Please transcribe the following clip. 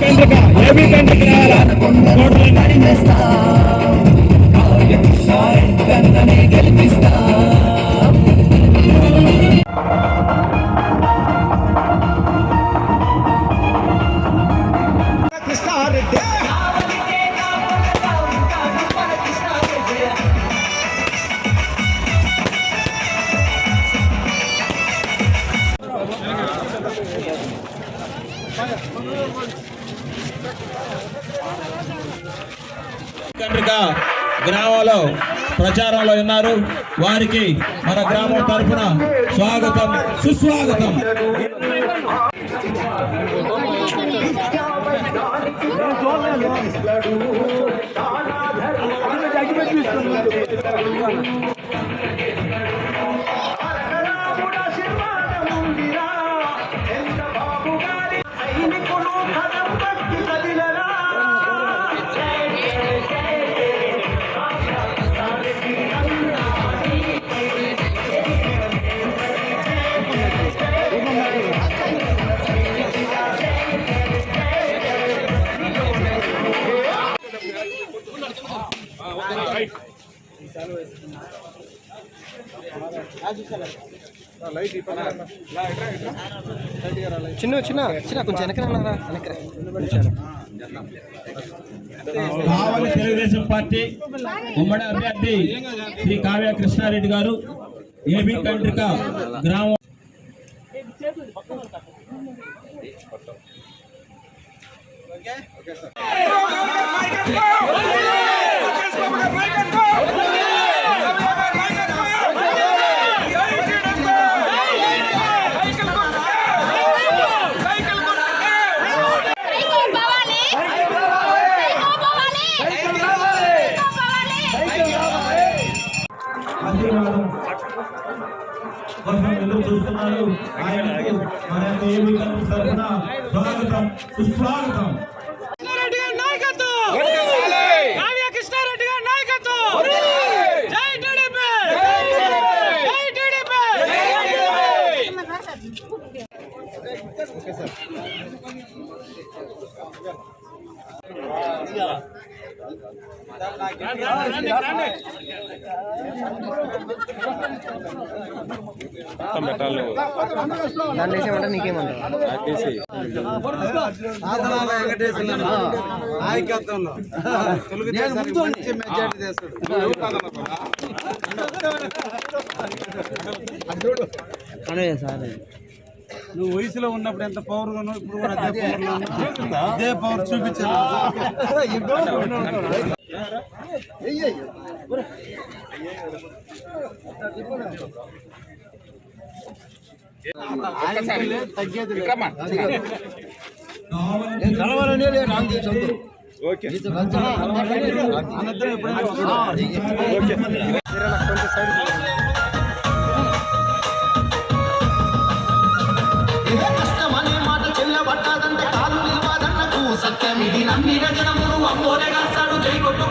Kandrika AB Kandrika రావాలా కోట్ల కండ్రిక గ్రామంలో ప్రచారంలో ఉన్నారు. వారికి మన గ్రామం తరఫున స్వాగతం సుస్వాగతం. చిన్న చిన్న చిన్న కొంచెం వెనక వెనక కావలి తెలుగుదేశం పార్టీ ఉమ్మడి అభ్యర్థి శ్రీ కావ్య కృష్ణారెడ్డి గారు ఏబీ కండ్రిక గ్రామం సైకో ఆశీర్వాదం కోసం ఎదురు చూస్తున్నారు. ఆయనకు మన తరఫున స్వాగతం. సుస్వాగతం కృష్ణారెడ్డి గారి నాయకత్వం కావ్య కృష్ణారెడ్డి గారి నాయకత్వం జై టీడీపీ జై టీడీపీ దాన్ని వేసేమంటే నీకేమంటారు నాయకత్వంలో. తెలుగుదేశానికి మంచి మెజార్టీ తెస్తాడు. అదే సార్. నువ్వు వయసులో ఉన్నప్పుడు ఎంత పవర్ ఉన్నావు ఇప్పుడు కూడా అదే పవర్ అదే పవర్ చూపించాను తగ్గేది లేదు. అనంతరం ఎప్పుడైనా కొంచెం సైడ్ అమ్మోనే కాస్తాడు జై కొట్టు.